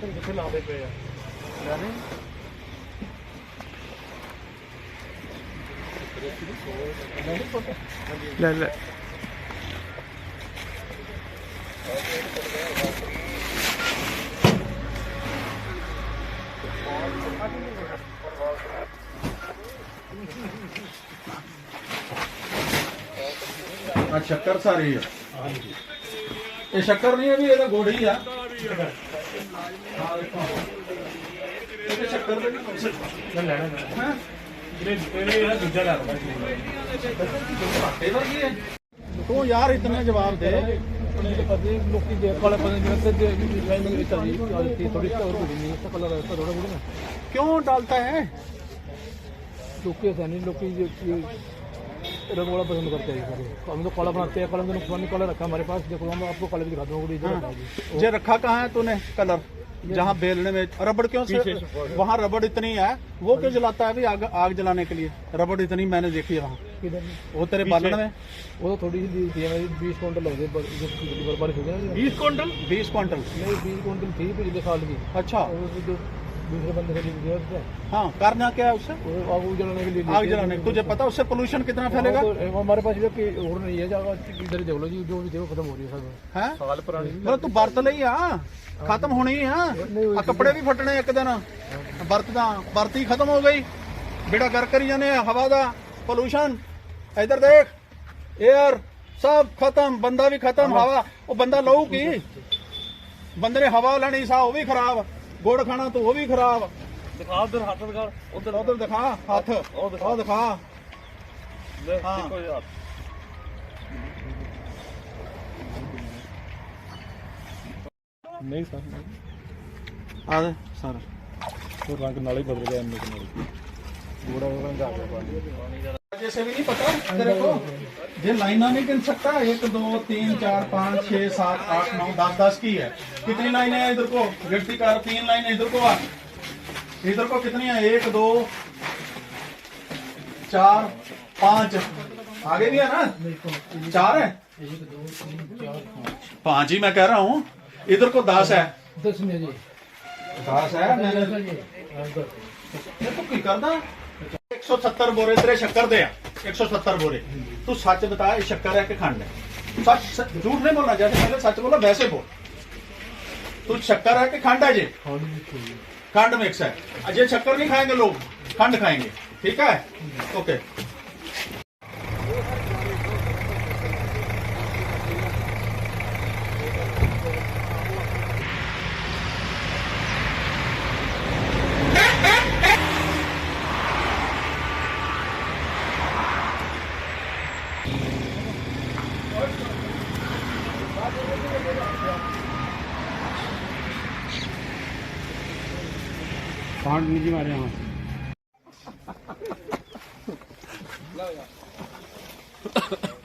ਕਿੱਥੇ ਲਾਉਂਦੇ ਪਏ ਆ? ਲੈ ਲੈ। ਆ ਸ਼ੱਕਰ ਸਾਰੀ ਆ। ਇਹ ਸ਼ੱਕਰ ਨਹੀਂ ਹੈ ਵੀ ਇਹਦਾ ਗੁੜ ਆ। ਇਹ ਤਾਂ ਸ਼ੱਕਰ ਦੇ ਤੂੰ ਯਾਰ ਇਤਨੇ ਜਵਾਬ ਦੇ ਪਤੇ ਲੋਕੀ ਦੇ ਕੋਲੇ ਪਤੇ ਜਿਵੇਂ ਤੇ ਦੇ ਲਾਈਨ ਦੇ ਵਿੱਚ ਚੱਲੀ ਥੋੜੀ ਥੋੜੀ ਹੋਰ ਕੁਝ ਨਹੀਂ ਇਸ ਕਲਰ ਹੈ ਥੋੜਾ ਥੋੜਾ ਨਾ क्यों डालता है लोग ऐसा नहीं लोग जो ये रंग वाला पसंद करते हैं सारे हम तो कॉला बनाते हैं कलम का नुकसान नहीं कलर रखा हमारे पास देखो हम आपको कलर भी दिखा दूंगा इधर रखा है ये रखा कहाँ है तूने कलर जहाँ बेलने में रबड़ क्यों से वहाँ रबड़ इतनी है वो क्यों जलाता है भी आग आग जलाने के लिए रबड़ इतनी मैंने देखी है वहाँ किधर वो तेरे बालन में वो तो थोड़ी सी दी थी हमारी बीस क्विंटल लग गए पर- जो पिछली बार बारिश हो गई ना बीस क्विंटल बीस क्विंटल नहीं बीस क्विंटल थी पिछले साल की अच्छा और वो जो दूसरे ਖਤਮ ਹੋਣੀ ਆ? ਆ ਕੱਪੜੇ ਵੀ ਫਟਣੇ ਇੱਕ ਦਿਨ। ਵਰਤਦਾ ਵਰਤੀ ਖਤਮ ਹੋ ਗਈ। ਬੇੜਾ ਗਰ ਕਰੀ ਜਾਂਦੇ ਆ ਹਵਾ ਦਾ ਪੋਲੂਸ਼ਨ ਇਧਰ ਦੇਖ 에ਅਰ ਸਭ ਖਤਮ ਬੰਦਾ ਵੀ ਖਤਮ ਹਵਾ। ਉਹ ਬੰਦਾ ਲਊ ਕੀ? ਬੰਦੇ ਨੇ ਹਵਾ ਲੈਣੀ ਸਾਹ ਉਹ ਵੀ ਖਰਾਬ। ਗੁੜ ਖਾਣਾ ਤੂੰ ਉਹ ਵੀ ਖਰਾਬ। ਦਿਖਾ ਉਧਰ ਹੱਥ ਦਿਖਾ ਉਧਰ ਉਧਰ ਦਿਖਾ ਹੱਥ। ਉਹ ਦਿਖਾ। ਉਹ ਦਿਖਾ। ਦੇਖੋ ਯਾਰ ਨਹੀਂ ਸਰ। ਆ ਦੇ ਸਰ। ਉਹ ਰੰਗ ਨਾਲੇ ਬਦਲ ਗਿਆ ਇੰਨੇ ਕਿੰਨੇ ਗੋੜਾ ਰੰਗ ਆ ਗਿਆ ਪਾਣੀ ਦਾ जैसे भी नहीं पता तेरे को ये लाइना नहीं गिन सकता एक दो तीन चार पाँच छः सात आठ नौ दस दस की है कितनी लाइनें हैं इधर को गिनती कर तीन लाइनें इधर को आ इधर को कितनी है एक दो चार पाँच आगे भी है ना चार है पाँच ही मैं कह रहा हूँ इधर को दस है दस है मैंने तो की करना 170 ਬੋਰੇ ਤੇਰੇ ਸ਼ੱਕਰ ਦੇ ਆ 170 ਬੋਰੇ ਤੂੰ ਸੱਚ ਬਤਾ ਇਹ ਸ਼ੱਕਰ ਹੈ ਕਿ ਖੰਡ ਹੈ सच सच- झूठ नहीं बोलना जैसे पहले सच बोला वैसे बोल तू शक्कर है कि खंड है ये खंड मिक्स है आज ये शक्कर नहीं खाएंगे लोग खंड खाएंगे ठीक है ओके ਕਾਂਡ ਨਹੀਂ ਜੀ ਮਾਰਿਆ ਹਾਂ। ਲਓ ਯਾਰ।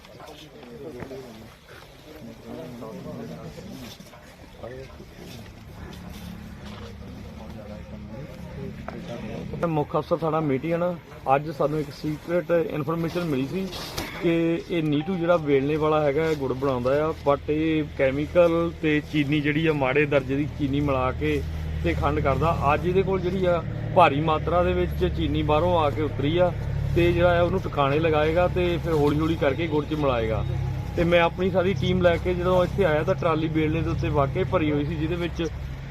ਮੁੱਖ ਅਫਸਰ ਸਾਡਾ ਮੀਟਿੰਗ ਨਾ, ਅੱਜ ਸਾਨੂੰ ਇੱਕ ਸੀਕ੍ਰੀਟ ਇਨਫੋਰਮੇਸ਼ਨ ਮਿਲੀ ਸੀ ਕਿ ਇਹ ਨੀਟੂ ਜਿਹੜਾ ਵੇਲਣੇ ਵਾਲਾ ਹੈਗਾ ਗੁੜ ਬਣਾਉਂਦਾ ਆ ਬਟ ਇਹ ਕੈਮੀਕਲ ਤੇ ਚੀਨੀ ਜਿਹੜੀ ਆ, ਮਾੜੇ ਦਰਜੇ ਦੀ ਚੀਨੀ ਮਿਲਾ ਕੇ ਤੇ ਖੰਡ ਕਰਦਾ। ਅੱਜ ਇਹਦੇ ਕੋਲ ਜਿਹੜੀ ਆ, ਭਾਰੀ ਮਾਤਰਾ ਦੇ ਵਿੱਚ ਚੀਨੀ ਬਾਹਰੋਂ ਆ ਕੇ ਉਤਰੀ ਆ ਤੇ ਜਿਹੜਾ ਆ, ਉਹਨੂੰ ਟਿਕਾਣੇ ਲਗਾਏਗਾ ਤੇ ਫਿਰ ਹੌਲੀ ਹੌਲੀ ਕਰਕੇ ਗੁੜ 'ਚ ਮਿਲਾਏਗਾ। ਤੇ ਮੈਂ ਆਪਣੀ ਸਾਰੀ ਟੀਮ ਲੈ ਕੇ ਜਦੋਂ ਇੱਥੇ ਆਇਆ ਤਾਂ ਟਰਾਲੀ ਵੇਲਣੇ ਦੇ ਉੱਤੇ ਵਾਕਈ ਭਰੀ ਹੋਈ ਸੀ, ਜਿਹਦੇ ਵਿੱਚ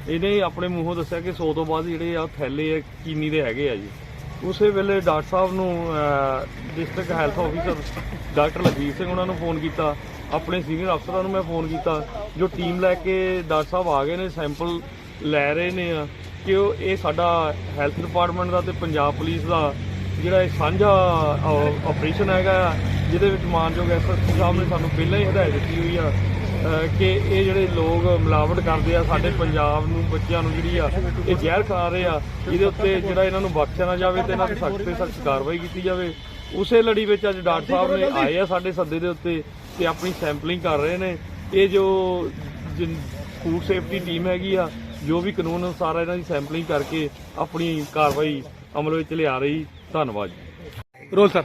ਇਹਨੇ ਆਪਣੇ ਮੂੰਹੋਂ ਦੱਸਿਆ ਕਿ 100 ਤੋਂ ਬਾਅਦ ਜਿਹੜੇ ਆ ਥੈਲੇ ਆ ਚੀਨੀ ਦੇ ਹੈਗੇ ਆ ਜੀ। ਉਸੇ ਵੇਲੇ ਡਾਕਟਰ ਸਾਹਿਬ ਨੂੰ district health officer doctor Lakhvir Singh ਉਹਨਾਂ ਨੂੰ ਫੋਨ ਕੀਤਾ। ਆਪਣੇ ਸੀਨੀਅਰ ਅਫਸਰਾਂ ਨੂੰ ਮੈਂ ਫੋਨ ਕੀਤਾ ਜੋ ਟੀਮ ਲੈ ਕੇ ਡਾਕਟਰ ਸਾਹਿਬ ਆ ਗਏ ਨੇ ਸੈਂਪਲ ਲੈ ਰਹੇ ਨੇ ਆ ਕਿ ਉਹ ਇਹ ਸਾਡਾ ਹੈਲਥ ਡਿਪਾਰਟਮੈਂਟ ਦਾ ਤੇ ਪੰਜਾਬ ਪੁਲਿਸ ਦਾ ਜਿਹੜਾ ਇਹ ਸਾਂਝਾ ਆਪਰੇਸ਼ਨ ਹੈਗਾ ਆ, ਜਿਹਦੇ ਵਿੱਚ ਮਾਨਯੋਗ ਐਸਐਸਪੀ ਸਾਹਿਬ ਨੇ ਸਾਨੂੰ ਪਹਿਲਾਂ ਹੀ ਹਦਾਇਤ ਦਿੱਤੀ ਹੋਈ ਆ ਕਿ ਇਹ ਜਿਹੜੇ ਲੋਕ ਮਿਲਾਵਟ ਕਰਦੇ ਆ, ਸਾਡੇ ਪੰਜਾਬ ਨੂੰ, ਬੱਚਿਆਂ ਨੂੰ ਜਿਹੜੀ ਆ, ਇਹ ਜ਼ਹਿਰ ਖਾ ਰਹੇ ਆ, ਇਹਦੇ ਉੱਤੇ ਜਿਹੜਾ ਇਹਨਾਂ ਨੂੰ ਬਖਸ਼ਿਆ ਨਾ ਜਾਵੇ ਤੇ ਇਹਨਾਂ ਤੇ ਸਖਤ ਤੇ ਸਖਤ ਕਾਰਵਾਈ ਕੀਤੀ ਜਾਵੇ। ਉਸੇ ਲੜੀ ਵਿੱਚ ਅੱਜ ਡਾਕਟਰ ਸਾਹਿਬ ਨੇ ਆਏ ਆ ਸਾਡੇ ਸੱਦੇ ਦੇ ਉੱਤੇ ਤੇ ਆਪਣੀ ਸੈਂਪਲਿੰਗ ਕਰ ਰਹੇ ਨੇ। ਇਹ ਜੋ ਫੂਡ ਸੇਫਟੀ ਟੀਮ ਹੈਗੀ ਆ, ਜੋ ਵੀ ਕਾਨੂੰਨ ਅਨੁਸਾਰ ਇਹਨਾਂ ਦੀ ਸੈਂਪਲਿੰਗ ਕਰਕੇ ਆਪਣੀ ਕਾਰਵਾਈ ਅਮਲ ਵਿੱਚ ਲਿਆ ਰਹੀ। ਧੰਨਵਾਦ ਜੀ। ਰੋਲ ਸਰ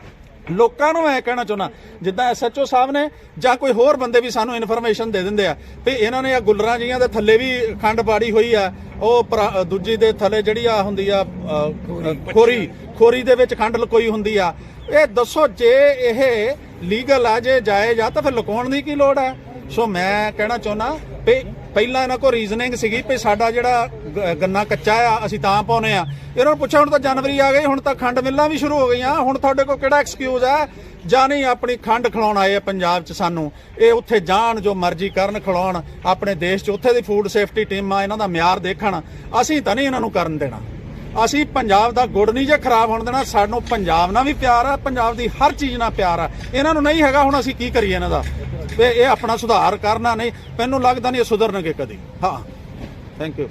ਲੋਕਾਂ ਨੂੰ ਮੈਂ ਕਹਿਣਾ ਚਾਹੁੰਦਾ, ਜਿੱਦਾਂ ਐਸਐਚਓ ਸਾਹਿਬ ਨੇ ਜਾਂ ਕੋਈ ਹੋਰ ਬੰਦੇ ਵੀ ਸਾਨੂੰ ਇਨਫੋਰਮੇਸ਼ਨ ਦੇ ਦਿੰਦੇ ਆ, ਵੀ ਇਹਨਾਂ ਨੇ ਆ ਗੁੱਲਰਾਂ ਜੀਆਂ ਦੇ ਥੱਲੇ ਵੀ ਖੰਡ ਪਾੜੀ ਹੋਈ ਆ, ਉਹ ਪਰਾ- ਦੂਜੀ ਦੇ ਥੱਲੇ ਜਿਹੜੀ ਆ ਹੁੰਦੀ ਆ ਖੋਰੀ ਖੋਰੀ ਦੇ ਵਿੱਚ ਖੰਡ ਲਕੋਈ ਹੁੰਦੀ ਆ। ਇਹ ਦੱਸੋ ਜੇ ਇਹ ਲੀਗਲ ਆ, ਜੇ ਜਾਇਜ਼ ਆ, ਤਾਂ ਫਿਰ ਲੁਕਾਉਣ ਦੀ ਕੀ ਲੋੜ ਹੈ ਸੋ ਮੈਂ ਕਹਿਣਾ ਚਾਹੁੰਦਾ ਵੀ ਪਹਿਲਾਂ ਇਹਨਾਂ ਕੋ ਰੀਜ਼ਨਿੰਗ ਸੀਗੀ ਵੀ ਸਾਡਾ ਜਿਹੜਾ ਗੰਨਾ ਕੱਚਾ ਆ, ਅਸੀਂ ਤਾਂ ਪਾਉਨੇ ਆ। ਇਹਨਾਂ ਨੂੰ ਪੁੱਛਿਆ, ਹੁਣ ਤਾਂ ਜਨਵਰੀ ਆ ਗਈ, ਹੁਣ ਤਾਂ ਖੰਡ ਮਿੱਲਾਂ ਵੀ ਸ਼ੁਰੂ ਹੋ ਗਈਆਂ। ਹੁਣ ਤੁਹਾਡੇ ਕੋਲ ਕਿਹੜਾ ਐਕਸਕਿਊਜ਼ ਹੈ? ਜਾਂ ਨਹੀਂ, ਆਪਣੀ ਖੰਡ ਖਿਲਾਉਣ ਆਏ ਆ ਪੰਜਾਬ 'ਚ ਸਾਨੂੰ। ਇਹ ਉੱਥੇ ਜਾਣ, ਜੋ ਮਰਜ਼ੀ ਕਰਨ ਖਿਲਾਉਣ, ਆਪਣੇ ਦੇਸ਼ 'ਚ ਉੱਥੇ ਦੀ ਫੂਡ ਸੇਫਟੀ ਟੀਮਾਂ ਇਹਨਾਂ ਦਾ ਮਿਆਰ ਦੇਖਣ। ਅਸੀਂ ਤਾਂ ਨਹੀਂ ਇਹਨਾਂ ਨੂੰ ਕਰਨ ਦੇਣਾ। ਅਸੀਂ ਪੰਜਾਬ ਦਾ ਗੁੜ ਨਹੀਂ ਜੇ ਖਰਾਬ ਹੋਣ ਦੇਣਾ, ਸਾਨੂੰ ਪੰਜਾਬ ਨਾਲ ਵੀ ਪਿਆਰ ਆ, ਪੰਜਾਬ ਦੀ ਹਰ ਚੀਜ਼ ਨਾਲ ਪਿਆਰ ਆ। ਇਹਨਾਂ ਨੂੰ ਨਹੀਂ ਹੈਗਾ, ਹੁਣ ਅਸੀਂ ਕੀ ਕਰੀਏ ਇਹਨਾਂ ਦਾ? ਤੇ ਇਹ ਆਪਣਾ ਸੁਧਾਰ ਕਰਨਾ ਨਹੀਂ, ਮੈਨੂੰ ਲੱਗਦਾ ਨਹੀਂ ਇਹ ਸੁਧਰਨਗੇ ਕਦੀ। ਹਾਂ। Thank you